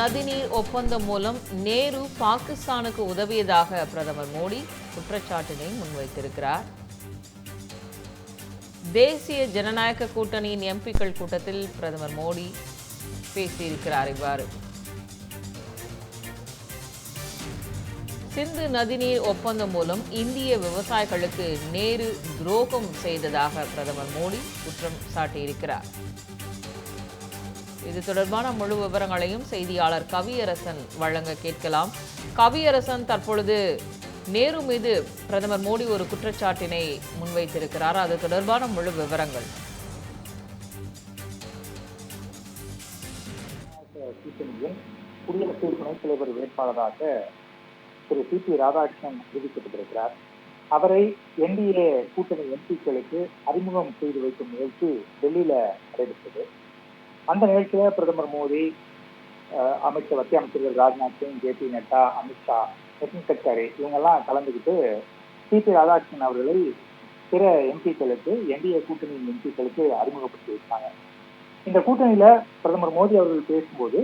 நதிநீர் ஒப்பந்தம் மூலம் நேரு பாகிஸ்தானுக்கு உதவியதாக பிரதமர் மோடி குற்றச்சாட்டினை முன்வைத்திருக்கிறார். தேசிய ஜனநாயக கூட்டணியின் எம்பிக்கள் கூட்டத்தில் பிரதமர் மோடி பேசியிருக்கிறார் இவ்வாறு. சிந்து நதிநீர் ஒப்பந்தம் மூலம் இந்திய விவசாயிகளுக்கு நேரு துரோகம் செய்ததாக பிரதமர் மோடி குற்றம் சாட்டியிருக்கிறார். இது தொடர்பான முழு விவரங்களையும் செய்தியாளர் கவியரசன் வழங்க கேட்கலாம். கவியரசன் தற்பொழுது நேரு மீது பிரதமர் மோடி ஒரு குற்றச்சாட்டினை முன்வைத்திருக்கிறார். அது தொடர்பான முழு விவரங்கள். குடியரசு துணைத் தலைவர் வேட்பாளராக திரு சி பி ராதாகிருஷ்ணன் அறிவிக்கப்பட்டிருக்கிறார். அவரை என்டிஏ கூட்டணி எம்பிக்களுக்கு அறிமுகம் செய்து வைக்கும் நிகழ்ச்சி டெல்லியில நடைபெற்றது. அந்த நிகழ்ச்சியில பிரதமர் மோடி அமைச்சர் மத்திய அமைச்சர்கள் ராஜ்நாத் சிங் ஜே பி நட்டா அமித்ஷா நிதின் கட்காரி இவங்கெல்லாம் கலந்துக்கிட்டு சிபி ராதாகிருஷ்ணன் அவர்களை பிற எம்பிக்களுக்கு என்டிஏ கூட்டணி எம்பிக்களுக்கு அறிமுகப்படுத்தி வைத்தாங்க. இந்த கூட்டணியில பிரதமர் மோடி அவர்கள் பேசும்போது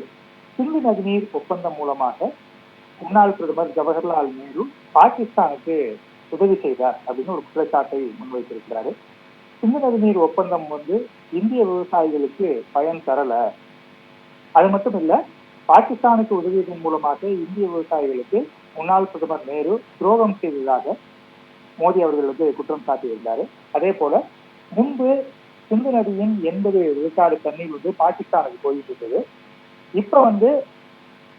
சிந்து நதிநீர் ஒப்பந்தம் மூலமாக முன்னாள் பிரதமர் ஜவஹர்லால் நேரு பாகிஸ்தானுக்கு உதவி செய்தார் அப்படின்னு ஒரு குற்றச்சாட்டை முன்வைத்திருக்கிறாரு. சிந்து நதிநீர் ஒப்பந்தம் வந்து இந்திய விவசாயிகளுக்கு பயன் தரல. அது மட்டும் இல்ல பாகிஸ்தானுக்கு உதவியதன் மூலமாக இந்திய விவசாயிகளுக்கு முன்னாள் பிரதமர் நேரு துரோகம் செய்ததாக மோடி அவர்கள் வந்து குற்றம் சாட்டியிருந்தாரு. அதே போல முன்பு சிந்து நதியின் எண்பது விழுக்காடு தண்ணீர் வந்து பாகிஸ்தானுக்கு போயிட்டு இருந்தது. இப்ப வந்து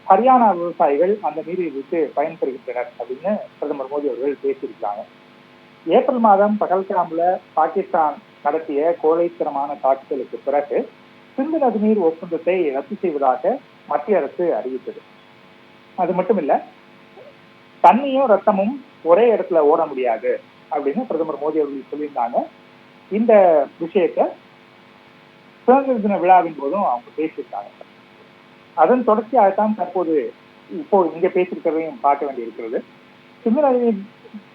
ஹரியானா விவசாயிகள் அந்த நீரை விட்டு பயன்பெறுகின்றனர் அப்படின்னு பிரதமர் மோடி அவர்கள் பேசியிருக்காங்க ஏப்ரல் மாதம் பகல்காம்ல பாகிஸ்தான் நடத்திய கோழைத்தனமான தாக்குதலுக்கு பிறகு சிந்து நதிநீர் ஒப்பந்தத்தை ரத்து செய்வதாக மத்திய அரசு அறிவித்தது. அது மட்டும் இல்ல தண்ணியும் ரத்தமும் ஒரே இடத்துல ஓட முடியாது அப்படின்னு பிரதமர் மோடி அவர்கள் சொல்லியிருந்தாங்க. இந்த விஷயத்த சுதந்திர தின விழாவின் போதும் அவங்க பேசியிருக்காங்க. அதன் தொடர்ச்சியாகத்தான் தற்போது இப்போ இங்க பேசியிருக்கிறதையும் பார்க்க வேண்டியிருக்கிறது. சிந்து நதிநீர்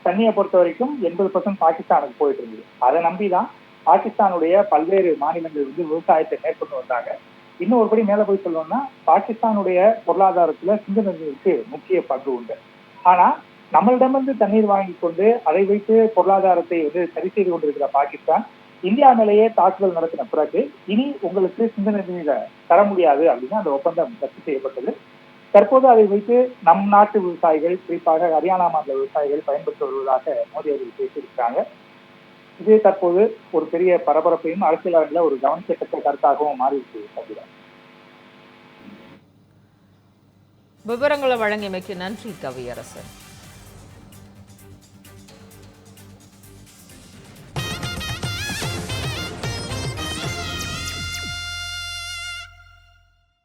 தண்ணியை பொறுத்த வரைக்கும் எண்பது பர்சன்ட் பாகிஸ்தானுக்கு போயிட்டு இருந்தது அதை நம்பிதான் பாகிஸ்தானுடைய பல்வேறு மாநிலங்கள் வந்து விவசாயத்தை மேற்கொண்டு வந்தாங்க. இன்னும் ஒருபடி மேல போய் சொல்லணும்னா பாகிஸ்தானுடைய பொருளாதாரத்துல சிந்து நதிக்கு முக்கிய பங்கு உண்டு. ஆனா நம்மளிடமிருந்து தண்ணீர் வாங்கி கொண்டு அதை வைத்து பொருளாதாரத்தை வந்து சரி செய்து கொண்டிருக்கிற பாகிஸ்தான் இந்தியா மேலேயே தாக்குதல் நடத்தின பிறகு இனி உங்களுக்கு சிந்து நதியில தர முடியாது அப்படின்னு அந்த ஒப்பந்தம் ரத்து செய்யப்பட்டது. தற்போது அதை வைத்து நம் நாட்டு விவசாயிகள் குறிப்பாக ஹரியானா மாநில விவசாயிகள் பயன்படுத்தி வருவதாக மோடி அவர்கள் பேசியிருக்கிறாங்க. இது தற்போது ஒரு பெரிய பரபரப்பையும் அரசியல் அரங்கில் ஒரு கவனிக்கத்தக்க கருத்தாகவும் மாறியிருக்கு தவிர விவரங்களை வழங்கியமைக்கு நன்றி கவியரசன்.